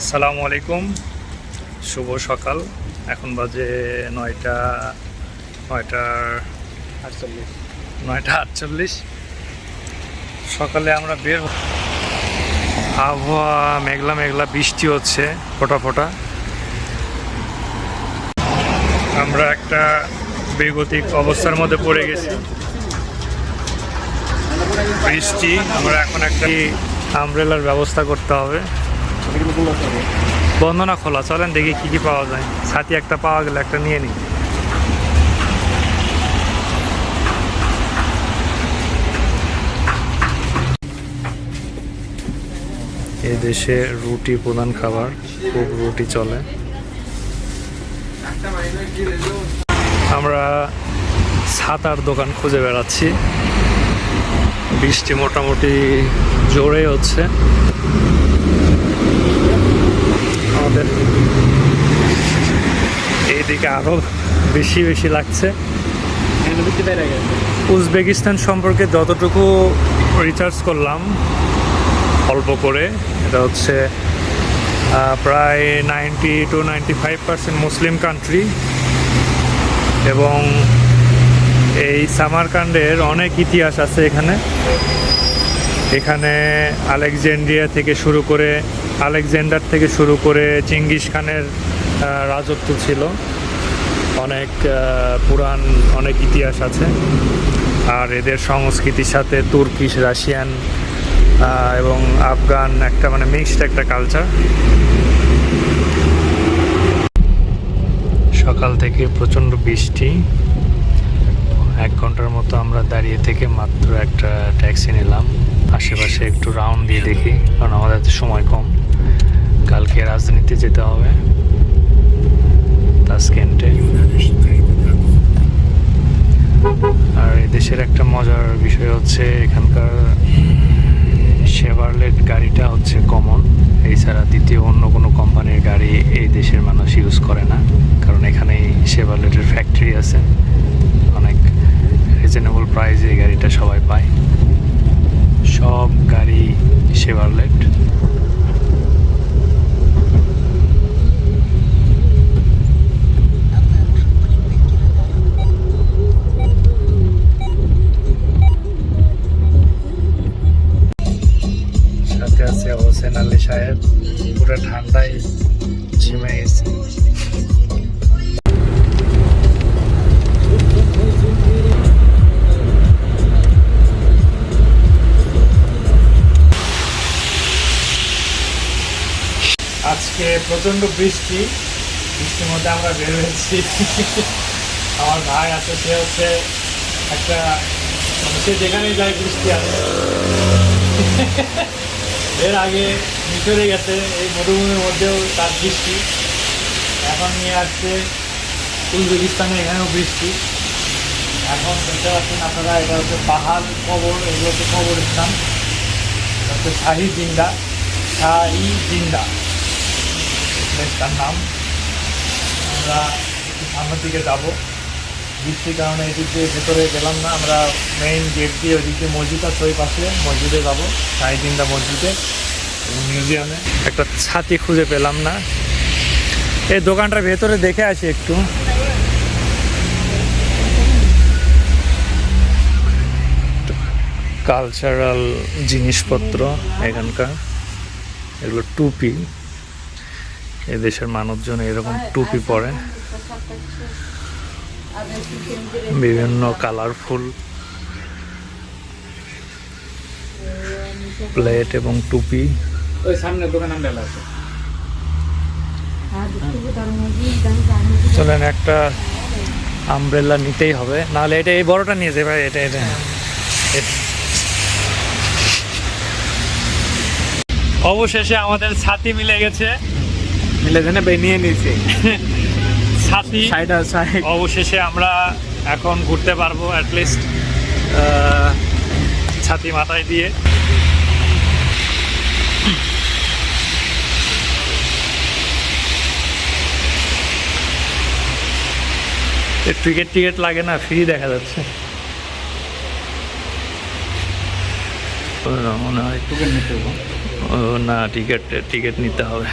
আসসালামু আলাইকুম। শুভ সকাল। এখন বাজে নয়টা নয়টার আটচল্লিশ। নয়টা আটচল্লিশ। সকালে আমরা বের আবহাওয়া মেঘলা মেঘলা বৃষ্টি হচ্ছে ফোটা ফোটা। আমরা একটা বেগতিক অবস্থার মধ্যে পড়ে গেছি। বৃষ্টি আমরা এখন একটা আমব্রেলার ব্যবস্থা করতে হবে। বন্ধনা খোলা, চলেন দেখি কি কি পাওয়া যায়। ছাতি একটা পাওয়া গেলে একটা নিয়ে নিই। এ দেশে রুটি প্রধান খাবার, খুব রুটি চলে। আমরা ছাতার দোকান খুঁজে বেড়াচ্ছি। বৃষ্টি মোটামুটি জোরে হচ্ছে। আমাদের এইদিকে আরও বেশি বেশি লাগছে। উজবেকিস্তান সম্পর্কে যতটুকু রিসার্চ করলাম, অল্প করে, এটা হচ্ছে প্রায় ninety two ninety five percent Muslim country এবং এই সামারকান্ডের অনেক ইতিহাস আছে এখানে। এখানে আলেকজান্ড্রিয়া থেকে শুরু করে, আলেকজান্ডার থেকে শুরু করে চিঙ্গিস খানের রাজত্ব ছিল। অনেক পুরাণ, অনেক ইতিহাস আছে। আর এদের সংস্কৃতির সাথে তুর্কিশ, রাশিয়ান এবং আফগান একটা মানে মিক্সড একটা কালচার সকাল থেকে প্রচণ্ড বৃষ্টি। এক ঘণ্টার মতো আমরা দাঁড়িয়ে থেকে মাত্র একটা ট্যাক্সি নিলাম। আশেপাশে একটু রাউন্ড দিয়ে দেখি, কারণ আমাদের হাতে সময় কম। কালকে রাজধানীতে যেতে হবে। তাসকেন্টে। আর দেশের একটা মজার বিষয় হচ্ছে, এখানকার শেভারলেট গাড়িটা হচ্ছে কমন এছাড়া দ্বিতীয় অন্য কোনো কোম্পানির গাড়ি এই দেশের মানুষ ইউজ করে না, কারণ এখানেই শেভারলেটের ফ্যাক্টরি আছে। প্রাইসে এই গাড়িটা সবাই পায়। সব গাড়ি শেভারলেট সাথে আছে হোসেন আলী সাহেব। পুরো ঠান্ডায় ঝিমে গেছে। আজকে প্রচণ্ড বৃষ্টি। বৃষ্টির মধ্যে আমরা বের হয়েছি। আমার ভাই আছে, সে হচ্ছে একটা মানে সে যেখানেই যায় বৃষ্টি আছে এর আগে মিশরে গেছে, এই মরুভূমির মধ্যেও তার বৃষ্টি। এখন নিয়ে আসছে উজবেকিস্তানে, এখানেও বৃষ্টি। এখন দেখতে পাচ্ছেন আপনারা, এটা হচ্ছে পাহাড় কবর, এগুলো হচ্ছে কবরস্থান। হচ্ছে শাহি জিন্দা শাহি জিন্দা। প্লেসটার নাম। আমরা সামনের দিকে যাব। বৃষ্টির কারণে এদিক দিয়ে ভেতরে গেলাম না। আমরা মেইন গেট দিয়ে ওইদিক মসজিদ আছে, ওই পাশে মসজিদে যাব তিনটা মসজিদে, মিউজিয়ামে। একটা ছাতি খুঁজে পেলাম না। এই দোকানটার ভেতরে দেখে আসি একটু। কালচারাল জিনিসপত্র এখানকার। এগুলো টুপি। এদেশের মানুষজন এরকম টুপি পরে। বিভিন্ন কালারফুল প্লেট এবং টুপি। ওই সামনে দোকান আমরা আছে। চলেন একটা আমব্রেলা নিতেই হবে। নাহলে এটা এই বড়টা নিয়ে যাবে ভাই এটা এটা এটা। অবশেষে আমাদের ছাতি মিলে গেছে। মিলে জানে ভাই নিয়ে নিয়েছে। ছাতি সাইড সাইড। অবশেষে আমরা এখন ঘুরতে পারব অ্যাটলিস্ট ছাতি মাথায় দিয়ে। টিকিট টিকিট লাগে না ফ্রি দেখা যাচ্ছে। মনে হয় তোকে নিতে ও না টিকিট টিকিট নিতে হবে।